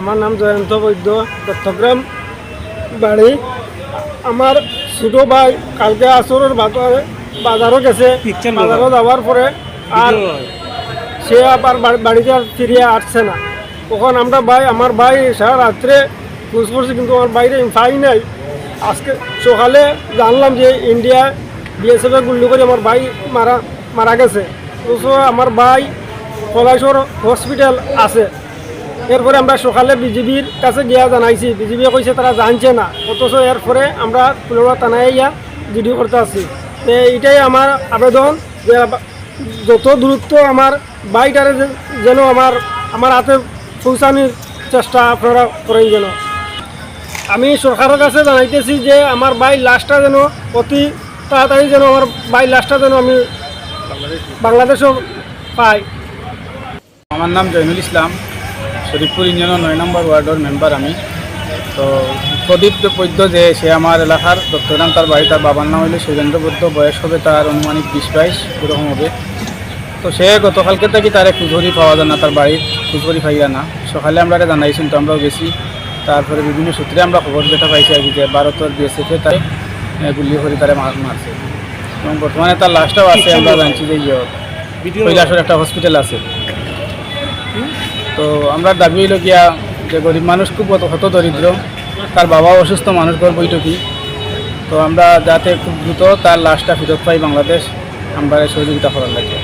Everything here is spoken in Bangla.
আমার নাম জয়ন্ত বৈদ্য চট্টগ্রাম বাড়ি। আমার ছোট ভাই কালকে আসরের বাজারে বাজারও গেছে। বাজারও যাওয়ার পরে আর সে আবার বাড়িতে আর ফিরিয়ে আসছে না। তখন আমরা ভাই আমার ভাই সারা রাত্রে খোঁজ করছি কিন্তু আমার বাইরে পাই নাই। আজকে সকালে জানলাম যে ইন্ডিয়া বিএসএফ গুলি করে আমার ভাই মারা মারা গেছে। অথচ আমার ভাই কলাইশ্বর হসপিটাল আছে। এরপরে আমরা সকালে বিজিবির কাছে গিয়া জানাইছি। বিজিবি কইছে তারা জানছে না। অথচ এরপরে আমরা পুলিওয়া থানায় ইয়া জিডি করতে আসছি। এইটাই আমার আবেদন যে যত দূরত্ব আমার বাইকটারে যে- যেন আমার আমার হাতে পৌঁছানোর চেষ্টা আপনারা করেন যেন। আমি সরকারের কাছে জানাইতেছি যে আমার বাই লাশটা যেন অতি তাড়াতাড়ি যেন আমার বাই লাশটা যেন আমি বাংলাদেশও পাই। আমার নাম জৈনুল ইসলাম, শরীফপুর ইউনিয়নের নয় নম্বর ওয়ার্ডের মেম্বার আমি। তো প্রদীপ বৈদ্য যে সে আমার এলাকার দত্তরাম তার বাড়ি তার বাবার নাম হইলে সুরেন্দ্র বৈদ্য বয়স হবে তার অনুমানিক বিশ বাইশ এরকম হবে। তো সে গতকালকে থেকে তারে খুঁজরি পাওয়া যায় না তার বাড়ির খুঁজরি পাইয়া না। সকালে আমরা জানাইছি তো আমরাও গেছি। তারপরে বিভিন্ন সূত্রে আমরা খবর যেটা পাইছি আর কি যে ভারতের বিএসএফে তাই গুলি করে তারে মার- মারছে। এবং বর্তমানে তার লাশটাও আছে আমরা জানছি যে ইয়ে কৈলাসের একটা হসপিটাল আছে। তো আমরা দাবি হইল গিয়া যে গরিব মানুষ খুব হত দরিদ্র। তার বাবা অসুস্থ, মানুষ ঘর বৈঠকি তো আমরা যাতে খুব দ্রুত তার লাশটা ফেরত পাই বাংলাদেশ, আমরা সহযোগিতা করার লাগে।